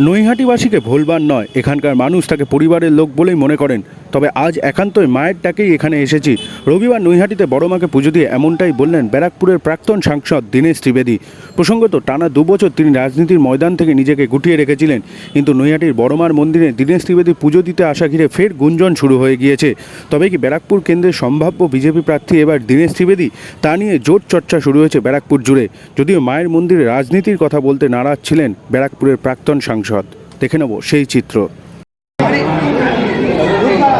নৈহাটিবাসীকে ভোলবার নয়। এখানকার মানুষ তাকে পরিবারের লোক বলেই মনে করেন। তবে আজ একান্তই মায়ের ডাকেই এখানে এসেছি। রবিবার নৈহাটিতে বড় মাকে পুজো দিয়ে এমনটাই বললেন ব্যারাকপুরের প্রাক্তন সাংসদ দীনেশ ত্রিবেদী। প্রসঙ্গত টানা দুবছর তিনি রাজনীতির ময়দান থেকে নিজেকে গুটিয়ে রেখেছিলেন, কিন্তু নৈহাটির বড়মার মন্দিরে দীনেশ ত্রিবেদী পুজো দিতে আসা ঘিরে ফের গুঞ্জন শুরু হয়ে গিয়েছে। তবে কি ব্যারাকপুর কেন্দ্রের সম্ভাব্য বিজেপি প্রার্থী এবার দীনেশ ত্রিবেদী? তা নিয়ে জোর চর্চা শুরু হয়েছে ব্যারাকপুর জুড়ে। যদিও মায়ের মন্দিরে রাজনীতির কথা বলতে নারাজ ছিলেন ব্যারাকপুরের প্রাক্তন সাংসদ। দেখে নেব সেই চিত্র।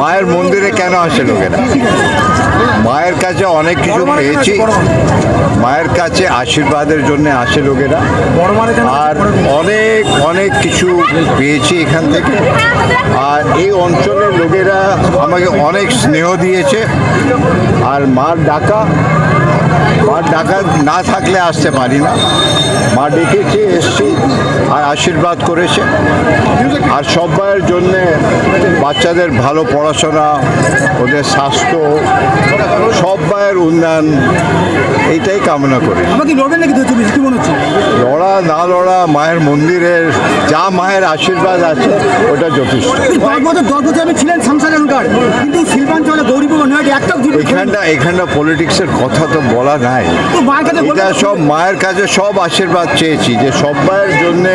মায়ের মন্দিরে কেন আসে লোকেরা? মায়ের কাছে অনেক কিছু পেয়েছি। মায়ের কাছে আশীর্বাদের জন্য আসে লোকেরা। আর অনেক অনেক কিছু পেয়েছি এখান থেকে। আর এই অঞ্চলের লোকেরা আমাকে অনেক স্নেহ দিয়েছে। আর মার ডাকা মার ডাকা না থাকলে আসতে পারি না। মা ডেকেছে এসছি। আশীর্বাদ করেছে। আর সবাইয়ের জন্যে বাচ্চাদের ভালো পড়াশোনা ওদের স্বাস্থ্য সবাইয়ের উন্নয়ন এইটাই কামনা করি। লড়া না লড়া মায়ের মন্দিরের যা মায়ের আশীর্বাদ আছে ওটা যথেষ্ট। ছিলেন কিন্তু শিল্পাঞ্চলে এখানটা এখানটা পলিটিক্সের কথা তো বলা নাই। এটা সব মায়ের কাছে সব আশীর্বাদ চেয়েছি যে সবাইয়ের জন্যে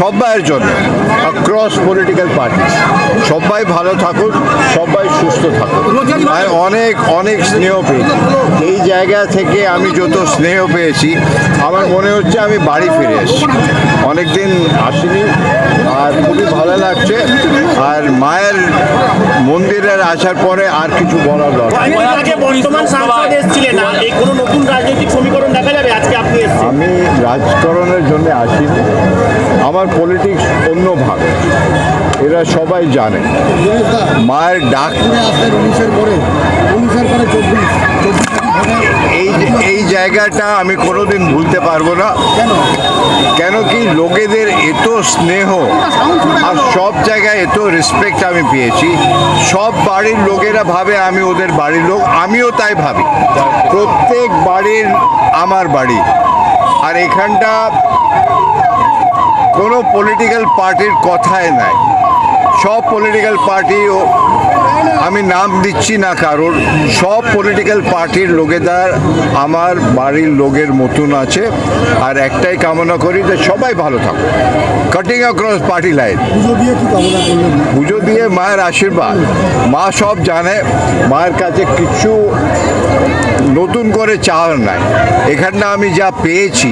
সবাইয়ের জন্য অক্রস পলিটিক্যাল পার্টি সবাই ভালো থাকুক সবাই সুস্থ থাকুক। আর অনেক অনেক স্নেহ পেয়েছি। এই জায়গা থেকে আমি যত স্নেহ পেয়েছি আমার মনে হচ্ছে আমি বাড়ি ফিরে এসেছি। অনেকদিন আসিনি আর খুবই ভালো লাগছে। আর মায়ের মন্দিরের আসার পরে আর কিছু বলার দরকার আমি রাজকরণের জন্য আসিনি। আমার পলিটিক্স অন্যভাবে এরা সবাই জানে। মায়ের ডাক এই এই জায়গাটা আমি কোনোদিন ভুলতে পারব না। কেন কি লোকেদের এত স্নেহ আর সব জায়গায় এত রেসপেক্ট আমি পেয়েছি। সব বাড়ির লোকেরা ভাবে আমি ওদের বাড়ির লোক। আমিও তাই ভাবি। প্রত্যেক বাড়ির আমার বাড়ি। আর এখানটা কোনো পলিটিক্যাল পার্টির কথাই নাই। সব পলিটিক্যাল পার্টি আমি নাম দিচ্ছি না কারোর। সব পলিটিক্যাল পার্টির লোকেদার আমার বাড়ির লোকের মতন আছে। আর একটাই কামনা করি যে সবাই ভালো থাকুক। কাটিং অ্যাক্রস পার্টি লাইন পুজো দিয়ে মায়ের আশীর্বাদ। মা সব জানে মায়ের কাছে কিছু নতুন করে চাওয়ার নাই। এখানটা আমি যা পেয়েছি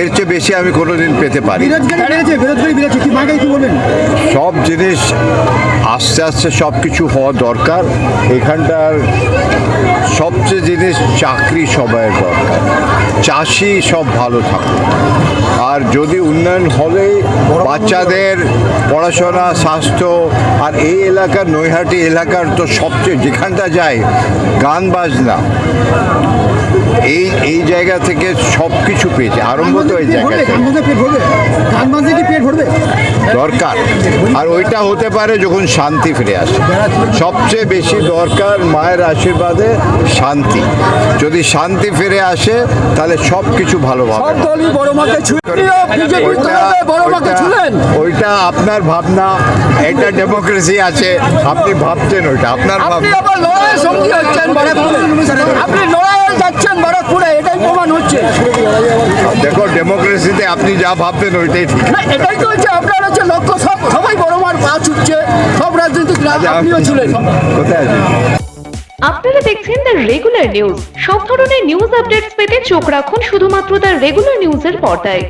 এর চেয়ে বেশি আমি কোনোদিন পেতে পারি সব জিনিস আস্তে আস্তে সব কিছু হওয়া দরকার। এখানটার সবচেয়ে জিনিস চাকরি সবাইয়ের দরকার। চাষি সব ভালো থাকে আর যদি উন্নয়ন হলে বাচ্চাদের পড়াশোনা, স্বাস্থ্য, আর এই এলাকার নৈহাটি এলাকার তো সবচেয়ে যেখানটা যায়, গান বাজনা। এই এই জায়গা থেকে সব কিছু পেয়েছে আরম্ভ তো এই জায়গা দরকার। আর ওইটা হতে পারে যখন শান্তি ফিরে আসে। সবচেয়ে বেশি দরকার মায়ের আশীর্বাদে শান্তি। যদি শান্তি ফিরে আসে তাহলে সব কিছু ভালোভাবে ওইটা- আপনার ভাবনা। এটা ডেমোক্রেসি আছে। আপনি ভাবছেন ওইটা আপনার ভাবনা। আপনি যাচ্ছেন বারাকপুরে এটাই প্রমাণ হচ্ছে। দেখো ডেমোক্রেসিতে আপনি যা ভাবতেন ওইটাই ঠিক। না এটাই তো হচ্ছে আপনার হচ্ছে লক্ষ্য সব সবাই বড় মার পা ছুটছে সব রাজনৈতিক আপনিও ছিলেন। কোথায় আছেন? আপনারা দেখছেন দ্য রেগুলার নিউজ সব ধরনের নিউজ আপডেটস পেতে চোখ রাখুন শুধুমাত্র দ্য রেগুলার নিউজের পর্দায়।